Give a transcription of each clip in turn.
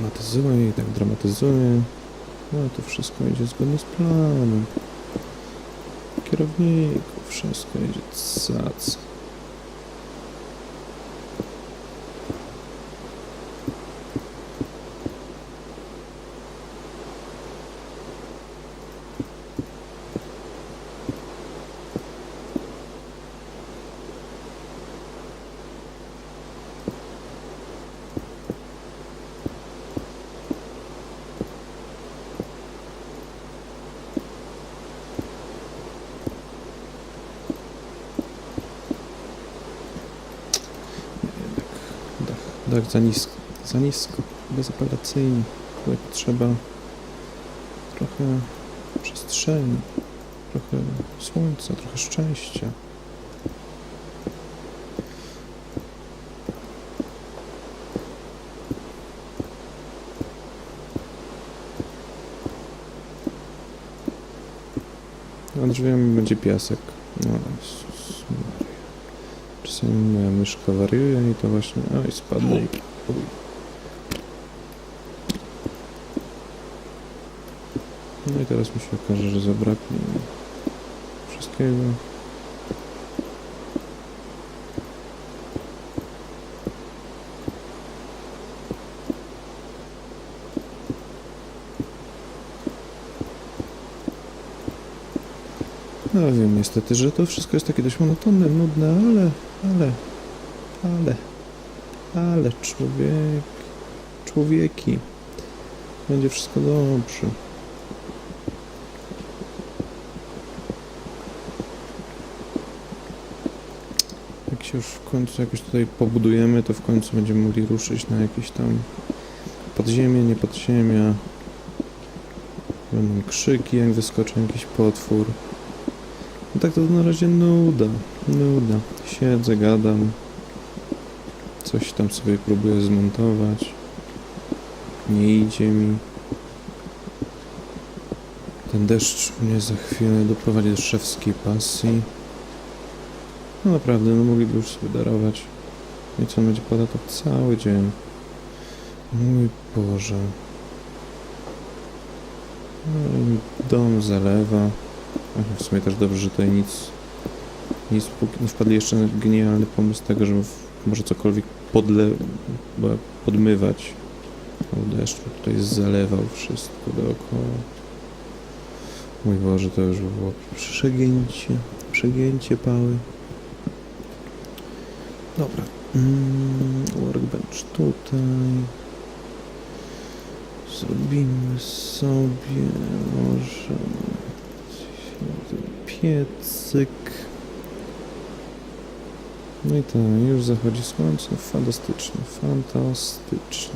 dramatyzuje i tak dramatyzuje. No to wszystko idzie zgodnie z planem. Kierowników, wszystko idzie cac. Dach, dach za nisko, za nisko, bezapelacyjnie. Tutaj potrzeba trochę przestrzeni, trochę słońca, trochę szczęścia. A drzwiami będzie piasek. No. Czasami moja myszka wariuje i to właśnie... Oj, spadnę i... No i teraz mi się okaże, że zabraknie mi wszystkiego. No wiem niestety, że to wszystko jest takie dość monotonne, nudne, ale, ale, ale, ale człowiek, człowieki, będzie wszystko dobrze. Jak się już w końcu jakoś tutaj pobudujemy, to w końcu będziemy mogli ruszyć na jakieś tam podziemie, nie podziemia. Będą krzyki, jak wyskoczy jakiś potwór. No tak to na razie nuda, nuda. Siedzę, gadam. Coś tam sobie próbuję zmontować. Nie idzie mi. Ten deszcz mnie za chwilę doprowadzi do szewskiej pasji. No naprawdę, no mogliby już sobie darować. I co, będzie padał to cały dzień. Mój Boże. No dom zalewa. W sumie też dobrze, że tutaj nic, póki nie wpadli jeszcze na genialny pomysł tego, w, może cokolwiek podle, podmywać. O deszcz tutaj zalewał wszystko dookoła. Mój Boże, to już by było przegięcie, przegięcie pały. Dobra. Mm, workbench tutaj. Zrobimy sobie może piecyk. No i tak, już zachodzi słońce. Fantastycznie, fantastycznie.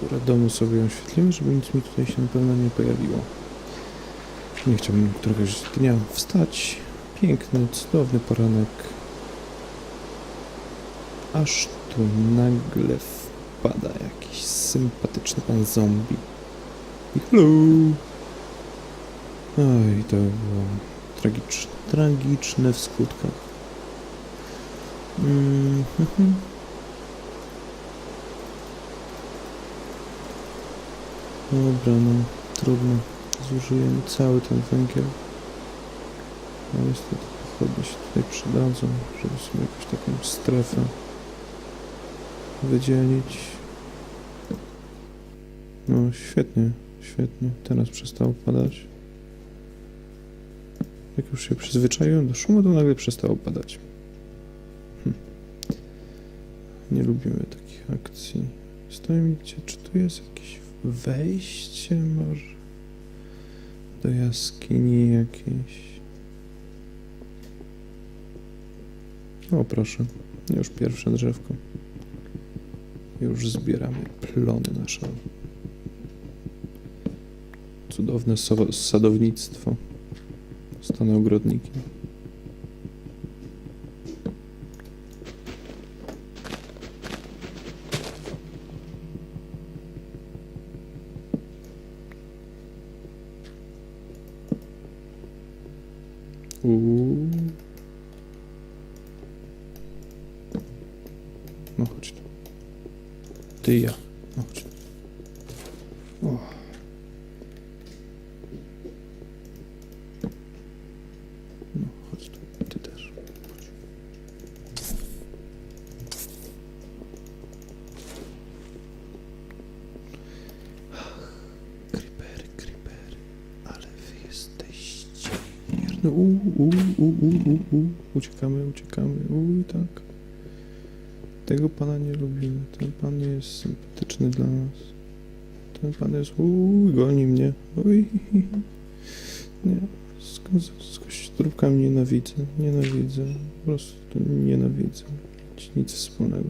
Górę domu sobie oświetlimy, żeby nic mi tutaj się na pewno nie pojawiło. Nie chciałbym któregoś dnia wstać. Piękny, cudowny poranek. Aż tu nagle wpada jakiś sympatyczny pan zombie. Hello! Oj, to było tragiczne, tragiczne w skutkach. Mm, mhm. Dobra, no, trudno. Zużyjemy cały ten węgiel. No niestety pochodnie się tutaj przydadzą, żeby sobie jakąś taką strefę wydzielić. No świetnie, świetnie. Teraz przestało padać. Jak już się przyzwyczaiłem do szumu, to nagle przestało padać. Hm. Nie lubimy takich akcji. Stoi mi czy tu jest jakieś wejście może? Do jaskini jakiejś. O proszę, już pierwsze drzewko. Już zbieramy plony nasze. Cudowne so sadownictwo. Stanę ogrodnikiem. No chodź tu. Ty i ja. No chodź. O. No chodź tu. Ty też. Chodź. Creepery, creepery, ale wy jesteście mierne. U, u, u, u, u, u. Uciekamy, uciekamy. U, tak. Tego pana nie lubimy. Ten pan nie jest sympatyczny dla nas. Ten pan jest. Uuu, goni mnie. Uj. Nie. Z, z, z kościotrupkami nienawidzę. Nienawidzę. Po prostu nienawidzę. Nic, wspólnego.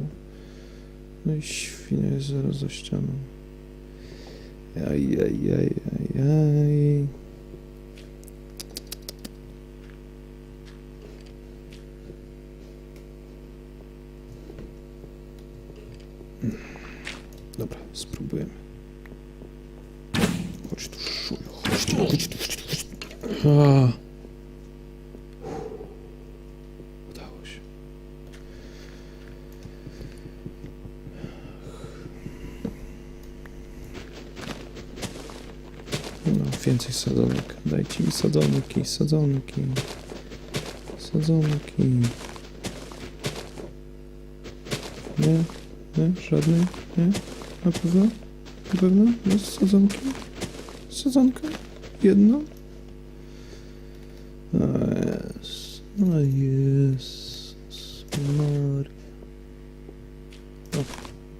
No i świnia jest zaraz za ścianą. Aj, aj, aj, aj, aj. Dobra, spróbujemy. Chodź tu, szuju, chodź tu, chodź tu, chodź tu, chodź tu. Udało się. No, więcej sadzonek. Dajcie mi sadzonki, sadzonki. Sadzonki. Nie? Nie? Żadnej? Nie? Na pewno? Na pewno? Jest sadzonki? Sadzonka? Jedna? A jest. No jest. Maria. O,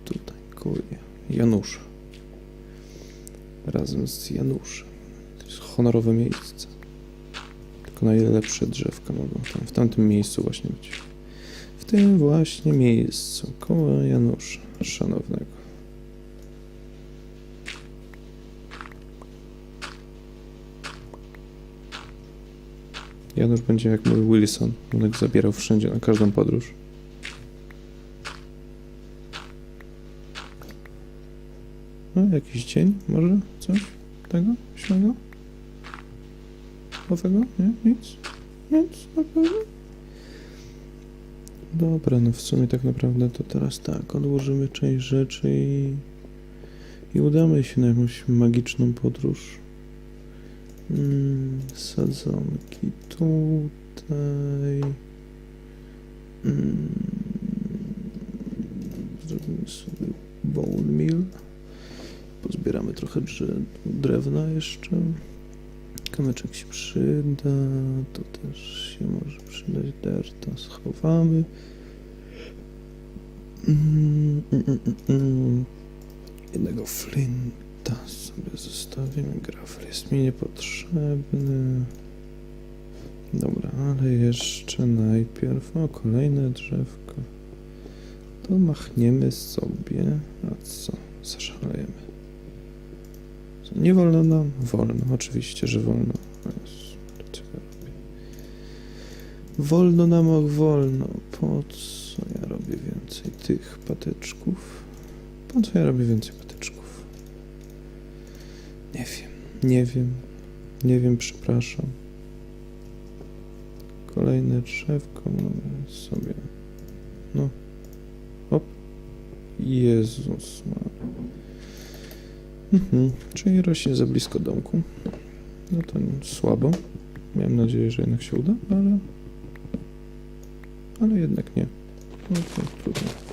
tutaj kuje. Janusza. Razem z Januszem. To jest honorowe miejsce. Tylko najlepsze drzewka mogą tam, w tamtym miejscu właśnie być. W tym właśnie miejscu, koło Janusza Szanownego. Janusz będzie jak mój Wilson. On ich zabierał wszędzie, na każdą podróż. No, jakiś dzień, może? Coś tego? Śmiałego? Owego? Nie? Nic? Nic? Na pewno? Dobra, no w sumie tak naprawdę to teraz tak, odłożymy część rzeczy i, i udamy się na jakąś magiczną podróż. Mm, sadzonki tutaj. Mm, zrobimy sobie bone meal. Pozbieramy trochę drewna jeszcze. Kamyczek się przyda, to też się może przydać, derta schowamy. Mm, mm, mm, mm. Jednego flinta sobie zostawimy, grafel jest mi niepotrzebny. Dobra, ale jeszcze najpierw, o kolejne drzewko. To machniemy sobie, a co, zaszalejemy. Nie wolno nam? Wolno, oczywiście, że wolno. Wolno nam, och wolno. Po co ja robię więcej tych patyczków? Po co ja robię więcej patyczków? Nie wiem, nie wiem, nie wiem, przepraszam. Kolejne drzewko mamy sobie. No. Hop. Jezus. Mhm, czyli rośnie za blisko domku. No to słabo. Miałem nadzieję, że jednak się uda, ale... Ale jednak nie. No to trudno.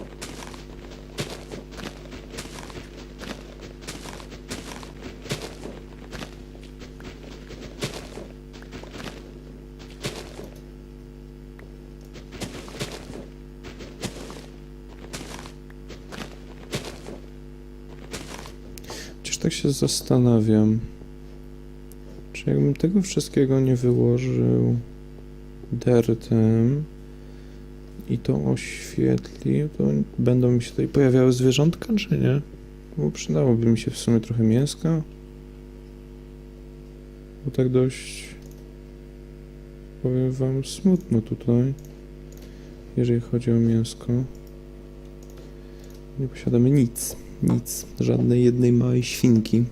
Tak się zastanawiam, czy jakbym tego wszystkiego nie wyłożył dertem i to oświetlił, to będą mi się tutaj pojawiały zwierzątka, czy nie? Bo przydałoby mi się w sumie trochę mięska. Bo tak dość, powiem wam, smutno tutaj, jeżeli chodzi o mięsko. Nie posiadamy nic, nic, żadnej jednej małej świnki.